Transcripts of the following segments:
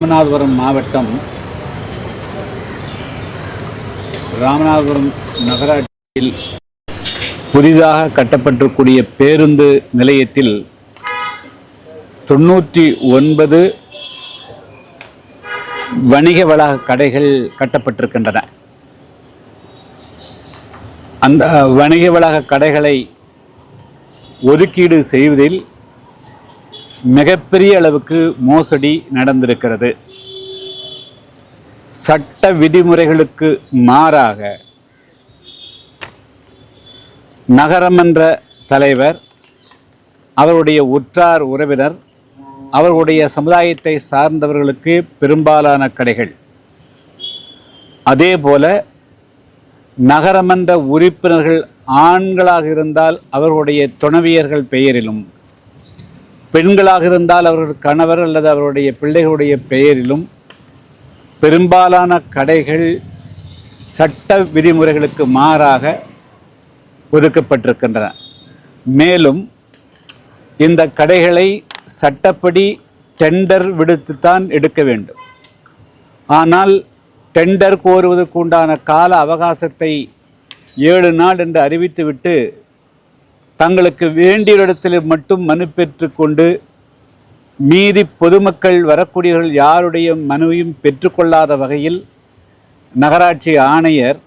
ராமநாதபுரம் மாவட்டம் ராமநாதபுரம் நகராட்சியில் புதிதாக கட்டப்பட்டிருக்கூடிய பேருந்து நிலையத்தில் தொண்ணூற்றி ஒன்பது வணிக வளாக கடைகள் கட்டப்பட்டிருக்கின்றன. அந்த வணிக வளாக கடைகளை ஒதுக்கீடு செய்வதில் மிகப்பெரிய அளவுக்கு மோசடி நடந்திருக்கிறது. சட்ட விதிமுறைகளுக்கு மாறாக நகரமன்ற தலைவர் அவருடைய உற்றார் உறவினர் அவர்களுடைய சமுதாயத்தை சார்ந்தவர்களுக்கு பெரும்பாலான கடைகள். அதே போல நகரமன்ற உறுப்பினர்கள் ஆண்களாக இருந்தால் அவர்களுடைய துணவியர்கள் பெயரிலும் பெண்களாக இருந்தால் அவர்கள் கணவர் அல்லது அவருடைய பிள்ளைகளுடைய பெயரிலும் பெரும்பாலான கடைகள் சட்ட விதிமுறைகளுக்கு மாறாக ஒதுக்கப்பட்டிருக்கின்றன. மேலும் இந்த கடைகளை சட்டப்படி டெண்டர் விடுத்துத்தான் எடுக்க வேண்டும். ஆனால் டெண்டர் கோருவதற்கு உண்டான கால அவகாசத்தை ஏழு நாள் என்று அறிவித்துவிட்டு தங்களுக்கு வேண்டிய இடத்தில் மட்டும் மனு பெற்றுக்கொண்டு மீதி பொதுமக்கள் வரக்கூடியவர்கள் யாருடைய மனுவையும் பெற்றுக்கொள்ளாத வகையில் நகராட்சி ஆணையர்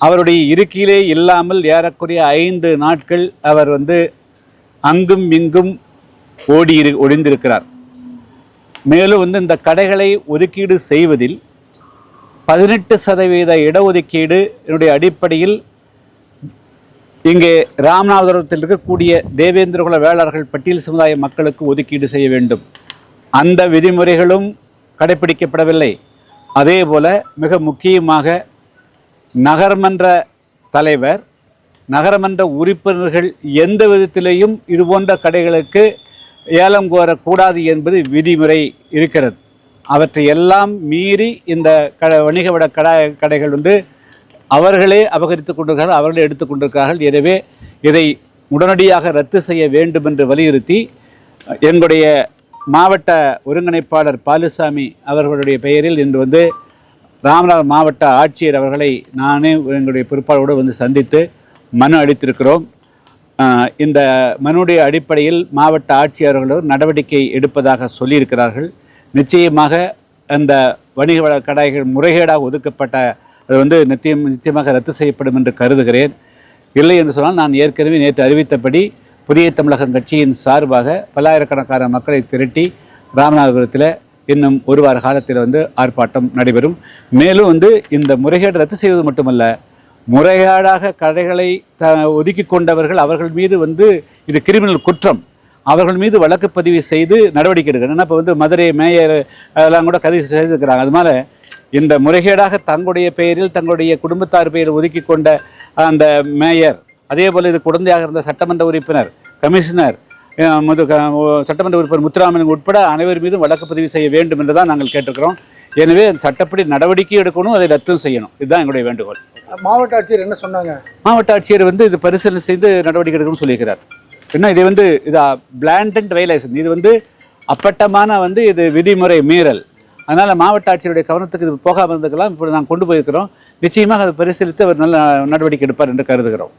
அவருடைய இருக்கையிலே இல்லாமல் ஏறக்குறைய ஐந்து நாட்கள் அவர் வந்து அங்கும் இங்கும் ஓடி இரு ஒளிந்திருக்கிறார். மேலும் வந்து இந்த கடைகளை ஒதுக்கீடு செய்வதில் பதினெட்டு சதவீத இடஒதுக்கீடு என்னுடைய அடிப்படையில் இங்கே ராமநாதபுரத்தில் இருக்கக்கூடிய தேவேந்திரகுல வேளாளர்கள் பட்டியல் சமுதாய மக்களுக்கு ஒதுக்கீடு செய்ய வேண்டும். அந்த விதிமுறைகளும் கடைபிடிக்கப்படவில்லை அதே போல மிக முக்கியமாக நகர்மன்ற தலைவர் நகரமன்ற உறுப்பினர்கள் எந்த விதத்திலேயும் இதுபோன்ற கடைகளுக்கு ஏலம் கோரக்கூடாது என்பது விதிமுறை இருக்கிறது. அவற்றை எல்லாம் மீறி இந்த க வணிக விட கடை கடைகள் வந்து அவர்களே அபகரித்துக் கொண்டிருக்கிறார்கள் அவர்களே எடுத்துக் கொண்டிருக்கிறார்கள். எனவே இதை உடனடியாக ரத்து செய்ய வேண்டும் என்று வலியுறுத்தி எங்களுடைய மாவட்ட ஒருங்கிணைப்பாளர் பாலுசாமி அவர்களுடைய பெயரில் இன்று வந்து ராமநாதபுரம் மாவட்ட ஆட்சியர் அவர்களை நானே எங்களுடைய பொறுப்பாளரோடு வந்து சந்தித்து மனு அளித்திருக்கிறோம். இந்த மனுடைய அடிப்படையில் மாவட்ட ஆட்சியர்களும் நடவடிக்கை எடுப்பதாக சொல்லியிருக்கிறார்கள். நிச்சயமாக அந்த வணிக வள கடைகள் முறைகேடாக ஒதுக்கப்பட்ட அது வந்து நிச்சயம் நிச்சயமாக ரத்து செய்யப்படும் என்று கருதுகிறேன். இல்லை என்று சொன்னால் நான் ஏற்கனவே நேற்று அறிவித்தபடி புதிய தமிழகம் கட்சியின் சார்பாக பல்லாயிரக்கணக்கான மக்களை திரட்டி ராமநாதபுரத்தில் இன்னும் ஒரு வார காலத்தில் வந்து ஆர்ப்பாட்டம் நடைபெறும். மேலும் வந்து இந்த முறைகேடு ரத்து செய்வது மட்டுமல்ல முறைகேடாக கடைகளை த ஒதுக்கி கொண்டவர்கள் அவர்கள் மீது வந்து இது கிரிமினல் குற்றம். அவர்கள் மீது வழக்கு பதிவு செய்து நடவடிக்கை எடுக்கணும் ஏன்னா இப்போ வந்து மதுரை மேயர் அதெல்லாம் கூட கதை செய்திருக்கிறாங்க. அதனால இந்த முறைகேடாக தங்களுடைய பெயரில் தங்களுடைய குடும்பத்தார் பெயரில் ஒதுக்கி கொண்ட அந்த மேயர் அதே போல் இது குழந்தையாக இருந்த சட்டமன்ற உறுப்பினர் கமிஷனர் சட்டமன்ற உறுப்பினர் முத்துராமன் உட்பட அனைவர் மீதும் வழக்கு பதிவு செய்ய வேண்டும் என்று தான் நாங்கள் கேட்டிருக்கிறோம். எனவே சட்டப்படி நடவடிக்கை எடுக்கணும் அதை ரத்தும் செய்யணும். இதுதான் எங்களுடைய வேண்டுகோள். மாவட்ட ஆட்சியர் என்ன சொன்னாங்க? மாவட்ட ஆட்சியர் வந்து இது பரிசீலனை செய்து நடவடிக்கை எடுக்கணும்னு சொல்லியிருக்கிறார். என்ன இது வந்து இது பிளாண்டன்ட் வயலேஷன் இது வந்து அப்பட்டமான வந்து இது விதிமுறை மீறல். அதனால் மாவட்ட ஆட்சியருடைய கவனத்துக்கு இது போகாமல் இருந்துக்கலாம். இப்போ நாங்கள் கொண்டு போயிருக்கிறோம். நிச்சயமாக அதை பரிசீலித்து அவர் நல்ல நடவடிக்கை எடுப்பார் என்று கருதுகிறோம்.